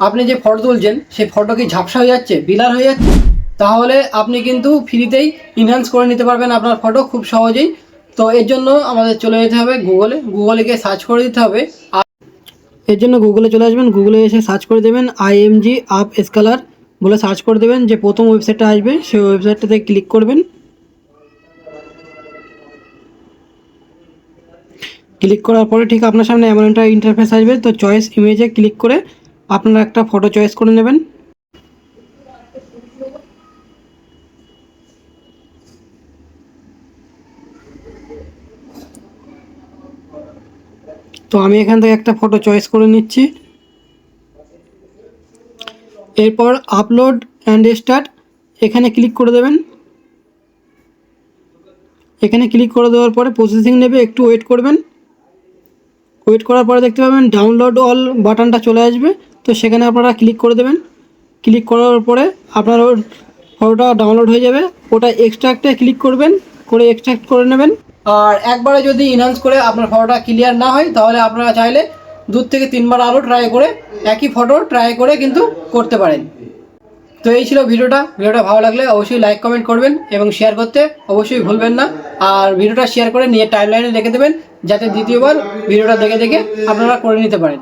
আপনি যে ফটো তুলছেন, সেই ফটো কি ঝাপসা হয়ে যাচ্ছে, বিলার হয়ে যাচ্ছে? তাহলে আপনি কিন্তু ফ্রিতেই ইনহ্যান্স করে নিতে পারবেন আপনার ফটো খুব সহজেই। তো এর জন্য আমাদের চলে যেতে হবে গুগলে গুগলে গিয়ে সার্চ করে দিতে হবে। এর জন্য গুগলে চলে আসবেন। গুগলে এসে সার্চ করে দেবেন আইএমজি আপ স্কালার বলে সার্চ করে দেবেন। যে প্রথম ওয়েবসাইটটা আসবে, সেই ওয়েবসাইটটাতে ক্লিক করবেন। ক্লিক করার পরে ঠিক আপনার সামনে এমন একটা ইন্টারফেস আসবে। তো চয়েস ইমেজে ক্লিক করে আপনারা একটা ফটো চয়েস করে নেবেন। তো আমি এখান থেকে একটা ফটো চয়েস করে নিচ্ছি। এরপর আপলোড অ্যান্ড স্টার্ট এখানে ক্লিক করে দেবেন। এখানে ক্লিক করে দেওয়ার পরে প্রসেসিং নেবে, একটু ওয়েট করবেন। ওয়েট করার পরে দেখতে পাবেন ডাউনলোড অল বাটনটা চলে আসবে। তো সেখানে আপনারা ক্লিক করে দেবেন। ক্লিক করার পরে আপনার ফটোটা ডাউনলোড হয়ে যাবে। ওটা এক্সট্রাক্টে ক্লিক করবেন, করে এক্সট্রাক্ট করে নেবেন। আর একবারে যদি ইনহান্স করে আপনার ফটোটা ক্লিয়ার না হয়, তাহলে আপনারা চাইলে দু থেকে তিনবার আরও ট্রাই করে একই ফটো ট্রাই করে কিন্তু করতে পারেন। তো এই ছিল ভিডিওটা। ভিডিওটা ভালো লাগলে অবশ্যই লাইক কমেন্ট করবেন এবং শেয়ার করতে অবশ্যই ভুলবেন না। আর ভিডিওটা শেয়ার করে নিয়ে টাইমলাইনে রেখে দেবেন, যাতে দ্বিতীয়বার ভিডিওটা দেখে দেখে আপনারা করে নিতে পারেন।